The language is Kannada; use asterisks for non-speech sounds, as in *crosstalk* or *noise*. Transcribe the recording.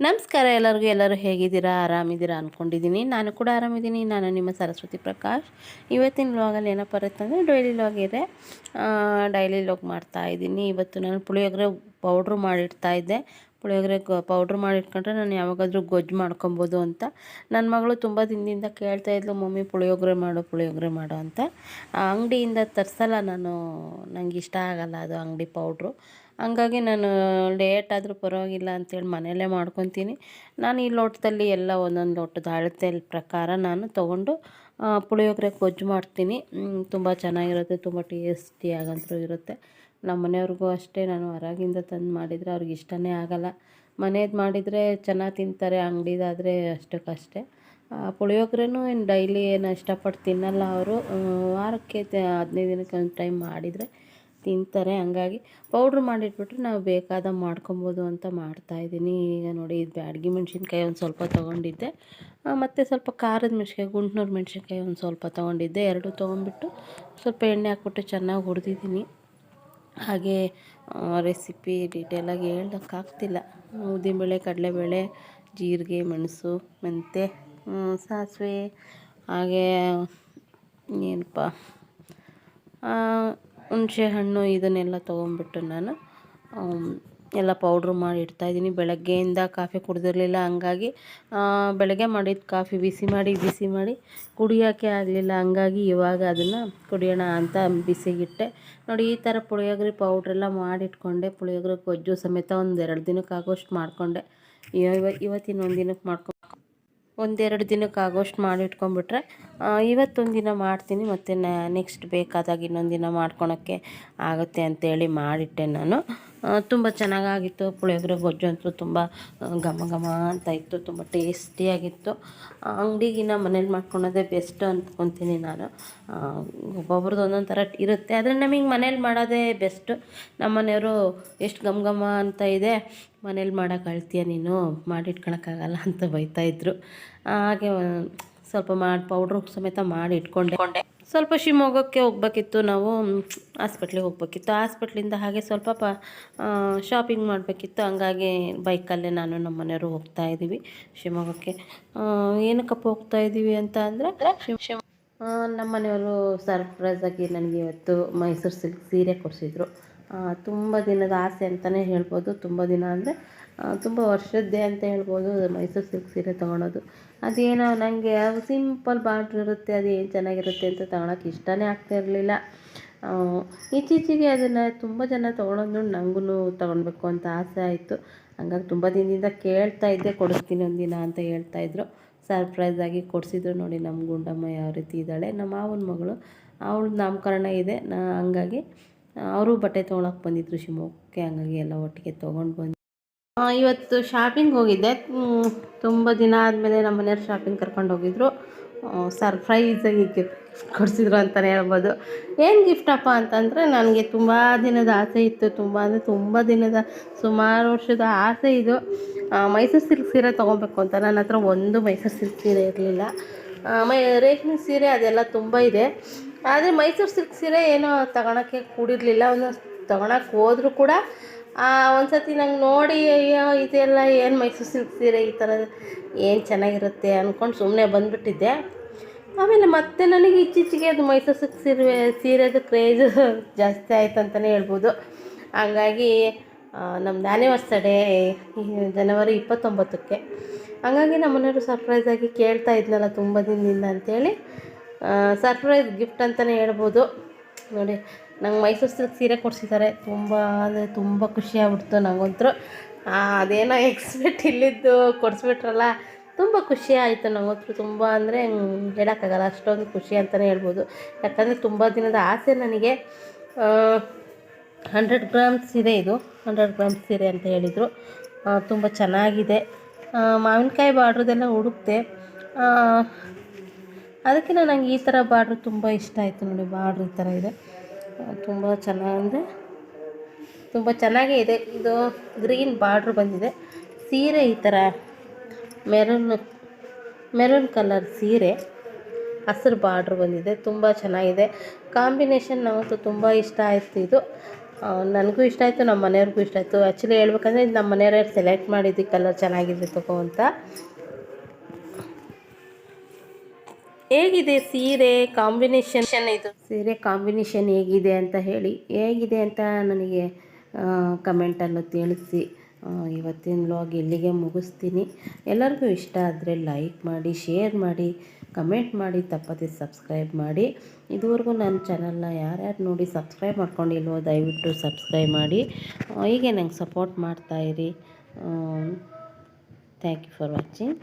ನಮಸ್ಕಾರ ಎಲ್ಲರಿಗೂ, ಎಲ್ಲರೂ ಹೇಗಿದ್ದೀರಾ? ಆರಾಮಿದ್ದೀರಾ ಅಂದ್ಕೊಂಡಿದ್ದೀನಿ ನಾನು ಕೂಡ ಆರಾಮಿದ್ದೀನಿ. ನಾನು ನಿಮ್ಮ ಸರಸ್ವತಿ ಪ್ರಕಾಶ್. ಇವತ್ತಿನ ವ್ಲಾಗಲ್ಲಿ ಏನಪ್ಪ ಇರುತ್ತಂದರೆ ಡೈಲಿ ಲಾಗ್ ಇದೆ. ಡೈಲಿ ಲಾಗ್ ಮಾಡ್ತಾ ಇದ್ದೀನಿ. ಇವತ್ತು ನಾನು ಪುಳಿಯೋಗರೆ ಪೌಡ್ರು ಮಾಡಿಡ್ತಾ ಇದ್ದೆ. ಪುಳಿಯೋಗರೆ ಪೌಡ್ರ್ ಮಾಡಿಟ್ಕೊಂಡ್ರೆ ನಾನು ಯಾವಾಗಾದರೂ ಗೊಜ್ಜು ಮಾಡ್ಕೊಬೋದು ಅಂತ. ನನ್ನ ಮಗಳು ತುಂಬ ದಿನದಿಂದ ಕೇಳ್ತಾ ಇದ್ಲು, ಮಮ್ಮಿ ಪುಳಿಯೋಗರೆ ಮಾಡು ಪುಳಿಯೋಗರೆ ಮಾಡು ಅಂತ. ಅಂಗಡಿಯಿಂದ ತರಿಸಲ್ಲ ನಾನು. ನನಗೆ ಇಷ್ಟ ಆಗಲ್ಲ ಅದು ಅಂಗಡಿ ಪೌಡ್ರು ಹಂಗಾಗಿ ನಾನು ಲೇಟ್ ಆದರೂ ಪರವಾಗಿಲ್ಲ ಅಂತೇಳಿ ಮನೆಯಲ್ಲೇ ಮಾಡ್ಕೊತೀನಿ. ನಾನು ಈ ಲೋಟದಲ್ಲಿ ಎಲ್ಲ ಒಂದೊಂದು ಲೋಟದ ಅಳತೆ ಪ್ರಕಾರ ನಾನು ತೊಗೊಂಡು ಪುಳಿಯೋಗರೆ ಗೊಜ್ಜು ಮಾಡ್ತೀನಿ. ತುಂಬ ಚೆನ್ನಾಗಿರುತ್ತೆ, ತುಂಬ ಟೇಸ್ಟಿಯಾಗಂತೂ ಇರುತ್ತೆ. ನಮ್ಮ ಮನೆಯವ್ರಿಗೂ ಅಷ್ಟೇ, ನಾನು ಹೊರಗಿಂದ ತಂದು ಮಾಡಿದರೆ ಅವ್ರಿಗೆ ಇಷ್ಟನೇ ಆಗಲ್ಲ. ಮನೇದು ಮಾಡಿದರೆ ಚೆನ್ನಾಗಿ ತಿಂತಾರೆ, ಅಂಗಡಿದಾದರೆ ಅಷ್ಟಕ್ಕಷ್ಟೇ. ಪುಳಿಯೋಗರೆನೂ ಏನು ಡೈಲಿ ಏನು ಇಷ್ಟಪಟ್ಟು ತಿನ್ನಲ್ಲ ಅವರು. ವಾರಕ್ಕೆ ಹದಿನೈದು ದಿನಕ್ಕೆ ಒಂದು ಟೈಮ್ ಮಾಡಿದರೆ ತಿಂತಾರೆ. ಹಂಗಾಗಿ ಪೌಡ್ರ್ ಮಾಡಿಟ್ಬಿಟ್ರೆ ನಾವು ಬೇಕಾದ ಮಾಡ್ಕೊಬೋದು ಅಂತ ಮಾಡ್ತಾಯಿದ್ದೀನಿ ಈಗ ನೋಡಿ ಇದು ಬ್ಯಾಡಗಿ ಮೆಣಸಿನ್ಕಾಯಿ ಒಂದು ಸ್ವಲ್ಪ ತೊಗೊಂಡಿದ್ದೆ. ಮತ್ತು ಸ್ವಲ್ಪ ಖಾರದ ಮೆಣ್ಸಿನ್ಕಾಯಿ, ಗುಂಟ್ನೂರು ಮೆಣಸಿನ್ಕಾಯಿ ಒಂದು ಸ್ವಲ್ಪ ತೊಗೊಂಡಿದ್ದೆ. ಎರಡು ತೊಗೊಂಡ್ಬಿಟ್ಟು ಸ್ವಲ್ಪ ಎಣ್ಣೆ ಹಾಕ್ಬಿಟ್ಟು ಚೆನ್ನಾಗಿ ಹುರಿದಿದ್ದೀನಿ. ಹಾಗೆ ರೆಸಿಪಿ ಡೀಟೇಲಾಗಿ ಹೇಳೋಕ್ಕಾಗ್ತಿಲ್ಲ ಉದ್ದಿನಬೇಳೆ, ಕಡಲೆಬೇಳೆ, ಜೀರಿಗೆ, ಮೆಣಸು, ಮೆಂತ್ಯ ಸಾಸಿವೆ, ಹಾಗೆ, ಏನಪ್ಪ ಹುಣಸೆ ಹಣ್ಣು ಇದನ್ನೆಲ್ಲ ತೊಗೊಂಬಿಟ್ಟು ನಾನು ಎಲ್ಲ ಪೌಡ್ರ್ ಮಾಡಿ ಇಡ್ತಾಯಿದ್ದೀನಿ ಬೆಳಗ್ಗೆಯಿಂದ ಕಾಫಿ ಕುಡಿದಿರಲಿಲ್ಲ, ಹಂಗಾಗಿ ಬೆಳಗ್ಗೆ ಮಾಡಿದ ಕಾಫಿ ಬಿಸಿ ಮಾಡಿ ಬಿಸಿ ಮಾಡಿ ಕುಡಿಯೋಕ್ಕೆ ಆಗಲಿಲ್ಲ. ಹಂಗಾಗಿ ಇವಾಗ ಅದನ್ನು ಕುಡಿಯೋಣ ಅಂತ ಬಿಸಿಗಿಟ್ಟೆ. ನೋಡಿ, ಈ ಥರ ಪುಳಿಯೋಗರೆ ಪೌಡ್ರೆಲ್ಲ ಮಾಡಿಟ್ಕೊಂಡೆ. ಪುಳಿಯೋಗರೆ ಗೊಜ್ಜು ಸಮೇತ ಒಂದು ಎರಡು ದಿನಕ್ಕಾಗೋಷ್ಟು ಮಾಡಿಕೊಂಡೆ. ಇವತ್ತಿನ ಒಂದು ದಿನಕ್ಕೆ ಮಾಡ್ಕೊ ಒಂದೆರಡು ದಿನಕ್ಕೆ ಆಗೋಷ್ಟು ಮಾಡಿಟ್ಕೊಂಡ್ಬಿಟ್ರೆ ಇವತ್ತೊಂದು ದಿನ ಮಾಡ್ತೀನಿ, ಮತ್ತು ನೆಕ್ಸ್ಟ್ ಬೇಕಾದಾಗ ಇನ್ನೊಂದು ದಿನ ಮಾಡ್ಕೊಳಕ್ಕೆ ಆಗುತ್ತೆ ಅಂತೇಳಿ ಮಾಡಿಟ್ಟೆ ನಾನು. ತುಂಬ ಚೆನ್ನಾಗಾಗಿತ್ತು. ಪುಳಿಯೋಗರೆ, ಗೊಜ್ಜು ಅಂತೂ ತುಂಬ ಘಮ ಘಮ ಅಂತ ಇತ್ತು. ತುಂಬ ಟೇಸ್ಟಿಯಾಗಿತ್ತು ಅಂಗಡಿಗಿನ ಮನೇಲಿ ಮಾಡ್ಕೊಳೋದೇ ಬೆಸ್ಟ್ ಅಂದ್ಕೊತೀನಿ ನಾನು. ಒಬ್ಬೊಬ್ರದ್ದು ಒಂದೊಂದು ಥರ ಇರುತ್ತೆ. ಆದರೆ ನಮಗೆ ಮನೇಲಿ ಮಾಡೋದೇ ಬೆಸ್ಟು ನಮ್ಮ ಮನೆಯವರು ಎಷ್ಟು ಘಮ ಘಮ ಅಂತ ಇದೆ, ಮನೇಲಿ ಮಾಡೋಕೆ ಅಳ್ತೀಯ ನೀನು? ಮಾಡಿಟ್ಕೊಳಕ್ಕಾಗಲ್ಲ ಅಂತ ಬೈತಾಯಿದ್ರು ಹಾಗೆ ಸ್ವಲ್ಪ ಮಾಡಿ ಪೌಡ್ರು ಸಮೇತ ಮಾಡಿ ಇಟ್ಕೊಂಡೆ. ಸ್ವಲ್ಪ ಶಿವಮೊಗ್ಗಕ್ಕೆ ಹೋಗ್ಬೇಕಿತ್ತು ನಾವು ಹಾಸ್ಪಿಟ್ಲಿಗೆ ಹೋಗ್ಬೇಕಿತ್ತು. ಹಾಸ್ಪಿಟ್ಲಿಂದ ಹಾಗೆ ಸ್ವಲ್ಪ ಪ ಶಾಪಿಂಗ್ ಮಾಡಬೇಕಿತ್ತು. ಹಂಗಾಗಿ ಬೈಕಲ್ಲೇ ನಾನು ನಮ್ಮ ಮನೆಯವರು ಹೋಗ್ತಾ ಇದ್ದೀವಿ ಶಿವಮೊಗ್ಗಕ್ಕೆ. ಏನಕ್ಕಪ್ಪ ಹೋಗ್ತಾ ಇದ್ದೀವಿ ಅಂತ ಅಂದರೆ ನಮ್ಮ ಮನೆಯವರು ಸರ್ಪ್ರೈಸಾಗಿ ನನಗೆ ಇವತ್ತು ಮೈಸೂರು ಸಿಲ್ಕ್ ಸೀರೆ ಕೊಡಿಸಿದ್ರು. ತುಂಬ ದಿನದ ಆಸೆ ಅಂತಲೇ ಹೇಳ್ಬೋದು. ತುಂಬ ದಿನ ಅಂದರೆ ತುಂಬ ವರ್ಷದ್ದೇ ಅಂತ ಹೇಳ್ಬೋದು ಮೈಸೂರು ಸಿಲ್ಕ್ ಸೀರೆ ತೊಗೊಳೋದು. ಅದೇನೋ ನನಗೆ ಸಿಂಪಲ್ ಬಾರ್ಡ್ರ್ ಇರುತ್ತೆ, ಅದು ಏನು ಚೆನ್ನಾಗಿರುತ್ತೆ ಅಂತ ತೊಗೊಳಕ್ಕೆ ಇಷ್ಟನೇ ಆಗ್ತಾ ಇರಲಿಲ್ಲ. ಇತ್ತೀಚೆಗೆ ಅದನ್ನು ತುಂಬ ಜನ ತೊಗೊಳೋದು ನೋಡಿ ನನಗೂ ತೊಗೊಳ್ಬೇಕು ಅಂತ ಆಸೆ ಆಯಿತು. ಹಂಗಾಗಿ ತುಂಬ ದಿನದಿಂದ ಕೇಳ್ತಾ ಇದ್ದೆ, ಕೊಡಿಸ್ತೀನಿ ಒಂದಿನ ಅಂತ ಹೇಳ್ತಾಯಿದ್ರು ಸರ್ಪ್ರೈಸಾಗಿ ಕೊಡಿಸಿದ್ರು ನೋಡಿ ನಮ್ಮ ಗುಂಡಮ್ಮ ಯಾವ ರೀತಿ ಇದ್ದಾಳೆ. ನಮ್ಮ ಮಾವನ ಮಗಳು, ಅವಳ ನಾಮಕರಣ ಇದೆ. ನಾ, ಹಂಗಾಗಿ ಅವರು ಬಟ್ಟೆ ತೊಗೊಳಕ್ಕೆ ಬಂದಿದ್ರು ಶಿವಮೊಗ್ಗಕ್ಕೆ, ಹಂಗಾಗಿ ಎಲ್ಲ ಒಟ್ಟಿಗೆ ತೊಗೊಂಡು ಬಂದು ಇವತ್ತು ಶಾಪಿಂಗ್ ಹೋಗಿದ್ದೆ. ತುಂಬ ದಿನ ಆದಮೇಲೆ ನಮ್ಮ ಮನೆಯವ್ರು ಶಾಪಿಂಗ್ ಕರ್ಕೊಂಡು ಹೋಗಿದ್ರು. ಸರ್ಪ್ರೈಸಾಗಿ ಗಿಫ್ಟ್ ಕೊಡಿಸಿದ್ರು ಅಂತಲೇ ಹೇಳ್ಬೋದು. ಏನು ಗಿಫ್ಟಪ್ಪ ಅಂತಂದರೆ ನನಗೆ ತುಂಬ ದಿನದ ಆಸೆ ಇತ್ತು. ತುಂಬ ಅಂದರೆ ತುಂಬ ದಿನದ, ಸುಮಾರು ವರ್ಷದ ಆಸೆ ಇದು. ಮೈಸೂರು ಸಿಲ್ಕ್ ಸೀರೆ ತೊಗೊಬೇಕು ಅಂತ. ನನ್ನ ಹತ್ರ ಒಂದು ಮೈಸೂರು ಸಿಲ್ಕ್ ಸೀರೆ ಇರಲಿಲ್ಲ. ಮೈ, ರೇಷ್ಮೆ ಸೀರೆ ಅದೆಲ್ಲ ತುಂಬ ಇದೆ. ಆದರೆ ಮೈಸೂರು ಸಿಲ್ಕ್ ಸೀರೆ ಏನೋ ತಗೊಳಕ್ಕೆ ಕೂಡಿರಲಿಲ್ಲ. ಒಂದು ತಗೊಳಕ್ಕೆ ಹೋದರೂ ಕೂಡ ಒಂದು ಸತಿ ನಂಗೆ ನೋಡಿ, ಅಯ್ಯೋ, ಇದೆಲ್ಲ ಏನು ಮೈಸೂರು ಸಿಲ್ಕ್ ಸೀರೆ ಈ ಥರ ಏನು ಚೆನ್ನಾಗಿರುತ್ತೆ ಅಂದ್ಕೊಂಡು ಸುಮ್ಮನೆ ಬಂದುಬಿಟ್ಟಿದ್ದೆ. ಆಮೇಲೆ ಮತ್ತೆ ನನಗೆ ಇತ್ತೀಚೆಗೆ ಅದು ಮೈಸೂರು ಸಿಲ್ಕ್ ಸೀರೆ ಸೀರೆದು ಕ್ರೇಜು *laughs* ಜಾಸ್ತಿ ಆಯ್ತು ಅಂತಲೇ ಹೇಳ್ಬೋದು. ಹಂಗಾಗಿ ನಮ್ಮದು ಆ್ಯನಿವರ್ಸಡೇ ಜನವರಿ ಇಪ್ಪತ್ತೊಂಬತ್ತಕ್ಕೆ. ಹಂಗಾಗಿ ನಮ್ಮನೆಯವರು ಸರ್ಪ್ರೈಸ್ ಆಗಿ ಕೇಳ್ತಾ ಇದ್ನಲ್ಲ ತುಂಬ ದಿನದಿಂದ ಅಂಥೇಳಿ ಸರ್ಪ್ರೈಸ್ ಗಿಫ್ಟ್ ಅಂತಲೇ ಹೇಳ್ಬೋದು. ನೋಡಿ ನಂಗೆ ಮೈಸೂರು ಸಿಲ್ಕ್ ಸೀರೆ ಕೊಡಿಸಿದ್ದಾರೆ. ತುಂಬ ಅಂದರೆ ತುಂಬ ಖುಷಿ ಆಗ್ಬಿಡ್ತು ನಂಗಂತೂ ಅದೇನೋ ಎಕ್ಸ್ಪೆಕ್ಟ್ ಇಲ್ಲಿದ್ದು ಕೊಡಿಸ್ಬಿಟ್ರಲ್ಲ, ತುಂಬ ಖುಷಿ ಆಯಿತು ನಂಗಂತೂ ತುಂಬ ಅಂದರೆ ಹೇಳೋಕ್ಕಾಗಲ್ಲ, ಅಷ್ಟೊಂದು ಖುಷಿ ಅಂತಲೇ ಹೇಳ್ಬೋದು. ಯಾಕಂದರೆ ತುಂಬ ದಿನದ ಆಸೆ ನನಗೆ ಹಂಡ್ರೆಡ್ ಗ್ರಾಮ್ಸ್ ಸೀರೆ ಇದು ಹಂಡ್ರೆಡ್ ಗ್ರಾಮ್ಸ್ ಸೀರೆ ಅಂತ ಹೇಳಿದರು. ತುಂಬ ಚೆನ್ನಾಗಿದೆ. ಮಾವಿನಕಾಯಿ ಬಾರ್ಡ್ರದೆಲ್ಲ ಹುಡುಕ್ತೆ ಅದಕ್ಕಿಂತ ನನಗೆ ಈ ಥರ ಬಾರ್ಡ್ರ್ ತುಂಬ ಇಷ್ಟ ಆಯಿತು ನೋಡಿ, ಬಾರ್ಡ್ರ್ ಈ ಥರ ಇದೆ. ತುಂಬ ಚೆನ್ನಾಗಿದೆ ತುಂಬ ಚೆನ್ನಾಗೇ ಇದೆ. ಇದು ಗ್ರೀನ್ ಬಾರ್ಡ್ರ್ ಬಂದಿದೆ. ಸೀರೆ ಈ ಥರ ಮೆರೂನ್ ಮೆರೂನ್ ಕಲರ್ ಸೀರೆ ಹಸಿರು ಬಾರ್ಡ್ರ್ ಬಂದಿದೆ. ತುಂಬ ಚೆನ್ನಾಗಿದೆ. ಕಾಂಬಿನೇಷನ್ ನಮಗಂತೂ ತುಂಬ ಇಷ್ಟ ಆಯಿತು ಇದು. ನನಗೂ ಇಷ್ಟ ಆಯಿತು ನಮ್ಮ ಮನೆಯವ್ರಿಗೂ ಇಷ್ಟ ಆಯಿತು. ಆ್ಯಕ್ಚುಲಿ ಹೇಳ್ಬೇಕಂದ್ರೆ ಇದು ನಮ್ಮ ಮನೆಯವ್ರು ಸೆಲೆಕ್ಟ್ ಮಾಡಿದ್ದು ಕಲರ್ ಚೆನ್ನಾಗಿದೆ ತಗೋ ಅಂತ. ಹೇಗಿದೆ ಸೀರೆ ಕಾಂಬಿನೇಷನ್? ಇದು ಸೀರೆ ಕಾಂಬಿನೇಷನ್ ಹೇಗಿದೆ ಅಂತ ಹೇಳಿ ಹೇಗಿದೆ ಅಂತ ನನಗೆ ಕಮೆಂಟಲ್ಲೂ ತಿಳಿಸಿ. ಇವತ್ತಿನ ವ್ಲಾಗ್ ಇಲ್ಲಿಗೆ ಮುಗಿಸ್ತೀನಿ. ಎಲ್ಲರಿಗೂ ಇಷ್ಟ ಆದರೆ ಲೈಕ್ ಮಾಡಿ ಶೇರ್ ಮಾಡಿ ಕಮೆಂಟ್ ಮಾಡಿ ತಪ್ಪದೆ ಸಬ್ಸ್ಕ್ರೈಬ್ ಮಾಡಿ. ಇದುವರೆಗೂ ನನ್ನ ಚಾನಲ್ನ ಯಾರ್ಯಾರು ನೋಡಿ ಸಬ್ಸ್ಕ್ರೈಬ್ ಮಾಡ್ಕೊಂಡಿಲ್ವೋ ದಯವಿಟ್ಟು ಸಬ್ಸ್ಕ್ರೈಬ್ ಮಾಡಿ. ಹೀಗೆ ನಂಗೆ ಸಪೋರ್ಟ್ ಮಾಡ್ತಾಯಿರಿ ಥ್ಯಾಂಕ್ ಯು ಫಾರ್ ವಾಚಿಂಗ್